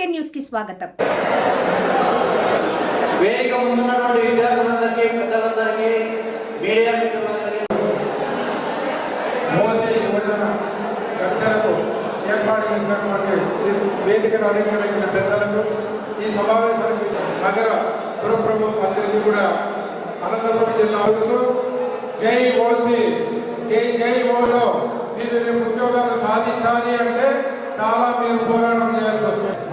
బీకేకే న్యూస్కి స్వాగతం. వేదిక ముందున్నటువంటి విద్యార్థులందరికీ పెద్దలందరికీ మీడియా మిత్రులందరికీ. మోసే యువజన చర్చలకు ఏర్పాటు చేసినటువంటి ఈ వేదికను అలంకరించిన పెద్దలకు ఈ సమావేశానికి నగర పురప్రముఖ మంత్రికి కూడా అనంతపురం జిల్లా అధికారులు జై ఓసి జై జై ఓలో. మీరు రేపు ఉద్యోగాలు సాధించాలి అంటే చాలా మీరు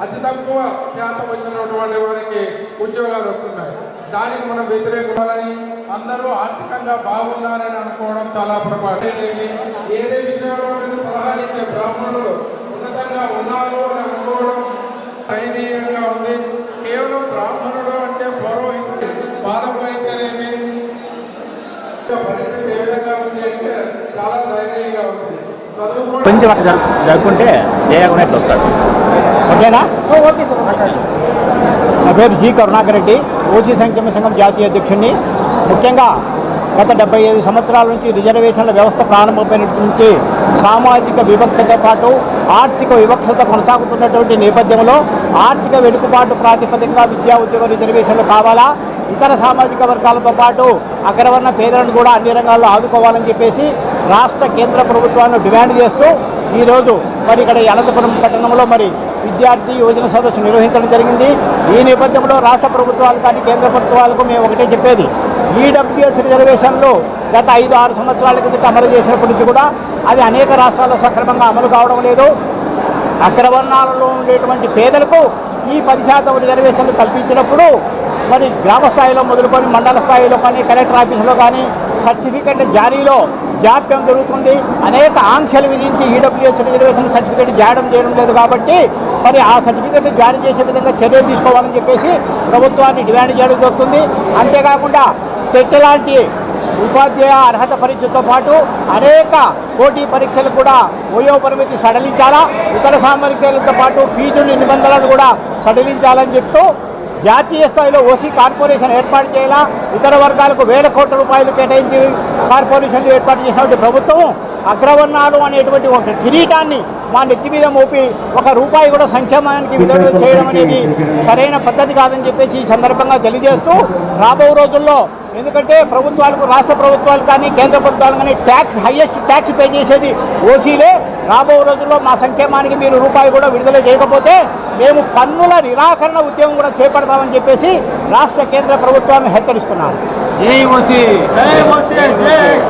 అతి తక్కువ శాతం వచ్చినటువంటి వారికి ఉద్యోగాలు వస్తున్నాయి. దానికి మనం వ్యతిరేకమని అందరూ ఆర్థికంగా బాగున్నారని అనుకోవడం చాలా పొరపాటు. ఏదే విషయంలో మీరు సలహాలు ఇచ్చే బ్రాహ్మణులు ఉన్నతంగా ఉన్నారు అని అనుకోవడం దయనీయంగా ఉంది. కేవలం బ్రాహ్మణుడు అంటే పురోహితుడు పాదకులు పరిస్థితి ఏ విధంగా ఉంది అంటే చాలా దయనీయంగా ఉంది. కొంచెం జరుపుకుంటే వేయకుండా ఎట్లా వస్తాడు ఓకేనా? నా పేరు జి కరుణాకర్ రెడ్డి ఓసీ సంక్షేమ సంఘం జాతీయ అధ్యక్షుడిని ముఖ్యంగా గత డెబ్బై ఐదు సంవత్సరాల నుంచి రిజర్వేషన్ల వ్యవస్థ ప్రారంభమైనటువంటి నుంచి సామాజిక వివక్షతో పాటు ఆర్థిక వివక్షత కొనసాగుతున్నటువంటి నేపథ్యంలో ఆర్థిక వెనుకబాటు ప్రాతిపదికగా విద్యా ఉద్యోగ రిజర్వేషన్లు కావాలా? ఇతర సామాజిక వర్గాలతో పాటు అగ్రవర్ణ పేదలను కూడా అన్ని రంగాల్లో ఆదుకోవాలని చెప్పేసి రాష్ట్ర కేంద్ర ప్రభుత్వాన్ని డిమాండ్ చేస్తూ ఈరోజు మరి ఇక్కడ అనంతపురం పట్టణంలో మరి విద్యార్థి యోజన సదస్సు నిర్వహించడం జరిగింది. ఈ నేపథ్యంలో రాష్ట్ర ప్రభుత్వాలు కానీ కేంద్ర ప్రభుత్వాలకు మేము ఒకటే చెప్పేది. ఈడబ్ల్యూఎస్ రిజర్వేషన్లు గత ఐదు ఆరు సంవత్సరాల కిందట అమలు చేసినప్పటి నుంచి కూడా అది అనేక రాష్ట్రాల్లో సక్రమంగా అమలు కావడం లేదు. అగ్రవర్ణాలలో ఉండేటువంటి పేదలకు ఈ పది శాతం రిజర్వేషన్లు కల్పించినప్పుడు మరి గ్రామ స్థాయిలో మొదలుకొని మండల స్థాయిలో కానీ కలెక్టర్ ఆఫీసులో కానీ సర్టిఫికెట్ జారీలో జాప్యం జరుగుతుంది. అనేక ఆంక్షలు విధించి ఈడబ్ల్యూఎస్ రిజర్వేషన్ సర్టిఫికేట్ జాడం చేయడం లేదు కాబట్టి మరి ఆ సర్టిఫికేట్ జారీ చేసే విధంగా చర్యలు తీసుకోవాలని చెప్పేసి ప్రభుత్వాన్ని డిమాండ్ చేయడం జరుగుతుంది. అంతేకాకుండా టెట్ లాంటి ఉపాధ్యాయ అర్హత పరీక్షతో పాటు అనేక పోటీ పరీక్షలు కూడా వయో పరిమితి సడలించాలా ఇతర సామర్థ్యాలతో పాటు ఫీజులు నిబంధనలు కూడా సడలించాలని చెప్తూ జాతీయ స్థాయిలో ఓసీ కార్పొరేషన్ ఏర్పాటు చేయాలా? ఇతర వర్గాలకు వేల కోట్ల రూపాయలు కేటాయించి కార్పొరేషన్లు ఏర్పాటు చేసినటువంటి ప్రభుత్వం అగ్రవర్ణాలు అనేటువంటి ఒక కిరీటాన్ని మా నెత్తి మీద మోపి ఒక రూపాయి కూడా సంక్షేమానికి విడుదల చేయడం అనేది సరైన పద్ధతి కాదని చెప్పేసి ఈ సందర్భంగా తెలియజేస్తూ రాబో రోజుల్లో ఎందుకంటే ప్రభుత్వాలకు రాష్ట్ర ప్రభుత్వాలు కానీ కేంద్ర ప్రభుత్వాలు కానీ ట్యాక్స్ హయ్యెస్ట్ ట్యాక్స్ పే చేసేది ఓసీలే. రాబో రోజుల్లో మా సంక్షేమానికి మీరు రూపాయి కూడా విడుదల చేయకపోతే మేము పన్నుల నిరాకరణ ఉద్యమం కూడా చేపడతామని చెప్పేసి రాష్ట్ర కేంద్ర ప్రభుత్వాన్ని హెచ్చరిస్తున్నాను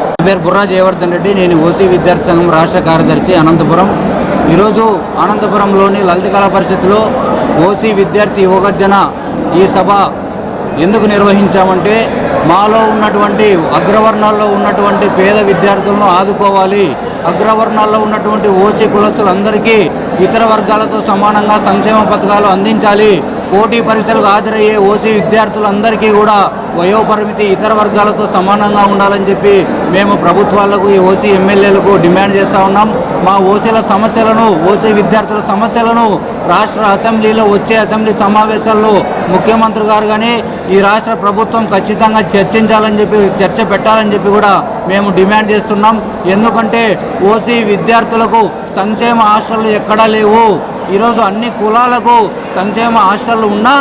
నా పేరు బుర్రా జయవర్ధన్ రెడ్డి. నేను ఓసీ విద్యార్థి సంఘం రాష్ట్ర కార్యదర్శి అనంతపురం. ఈరోజు అనంతపురంలోని లలిత కళా పరిషత్తులో ఓసీ విద్యార్థి యువగర్జన ఈ సభ ఎందుకు నిర్వహించామంటే మాలో ఉన్నటువంటి అగ్రవర్ణాల్లో ఉన్నటువంటి పేద విద్యార్థులను ఆదుకోవాలి. అగ్రవర్ణాల్లో ఉన్నటువంటి ఓసీ కులస్తులందరికీ ఇతర వర్గాలతో సమానంగా సంక్షేమ పథకాలు అందించాలి. పోటీ పరీక్షలకు హాజరయ్యే ఓసీ విద్యార్థులందరికీ కూడా వయోపరిమితి ఇతర వర్గాలతో సమానంగా ఉండాలని చెప్పి మేము ప్రభుత్వాలకు ఈ ఓసీ ఎమ్మెల్యేలకు డిమాండ్ చేస్తూ ఉన్నాం. మా ఓసీల సమస్యలను ఓసీ విద్యార్థుల సమస్యలను రాష్ట్ర అసెంబ్లీలో వచ్చే అసెంబ్లీ సమావేశాల్లో ముఖ్యమంత్రి గారు కానీ ఈ రాష్ట్ర ప్రభుత్వం ఖచ్చితంగా చర్చించాలని చెప్పి చర్చ పెట్టాలని చెప్పి కూడా మేము డిమాండ్ చేస్తున్నాం. ఎందుకంటే ఓసీ విద్యార్థులకు సంక్షేమ హాస్టళ్ళు ఎక్కడా లేవు. ఈరోజు అన్ని కులాలకు సంక్షేమ హాస్టళ్ళు ఉన్నా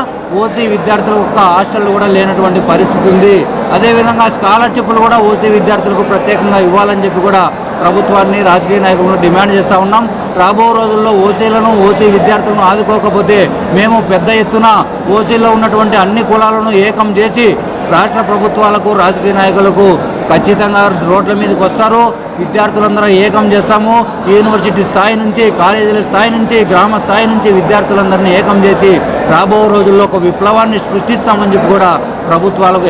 ఓసీ విద్యార్థులకు ఒక్క హాస్టళ్ళు కూడా లేనటువంటి పరిస్థితి ఉంది. అదేవిధంగా స్కాలర్షిప్లు కూడా ఓసీ విద్యార్థులకు ప్రత్యేకంగా ఇవ్వాలని చెప్పి కూడా ప్రభుత్వాన్ని రాజకీయ నాయకులను డిమాండ్ చేస్తూ ఉన్నాం. రాబో రోజుల్లో ఓసీలను ఓసీ విద్యార్థులను ఆదుకోకపోతే మేము పెద్ద ఎత్తున ఓసీలో ఉన్నటువంటి అన్ని కులాలను ఏకం చేసి రాష్ట్ర ప్రభుత్వాలకు రాజకీయ నాయకులకు ఖచ్చితంగా రోడ్ల మీదకి వస్తారు. విద్యార్థులందరూ ఏకం చేస్తాము. యూనివర్సిటీ స్థాయి నుంచి కాలేజీల స్థాయి నుంచి గ్రామ స్థాయి నుంచి విద్యార్థులందరినీ ఏకం చేసి రాబో రోజుల్లో ఒక విప్లవాన్ని సృష్టిస్తామని చెప్పి కూడా ప్రభుత్వాలకు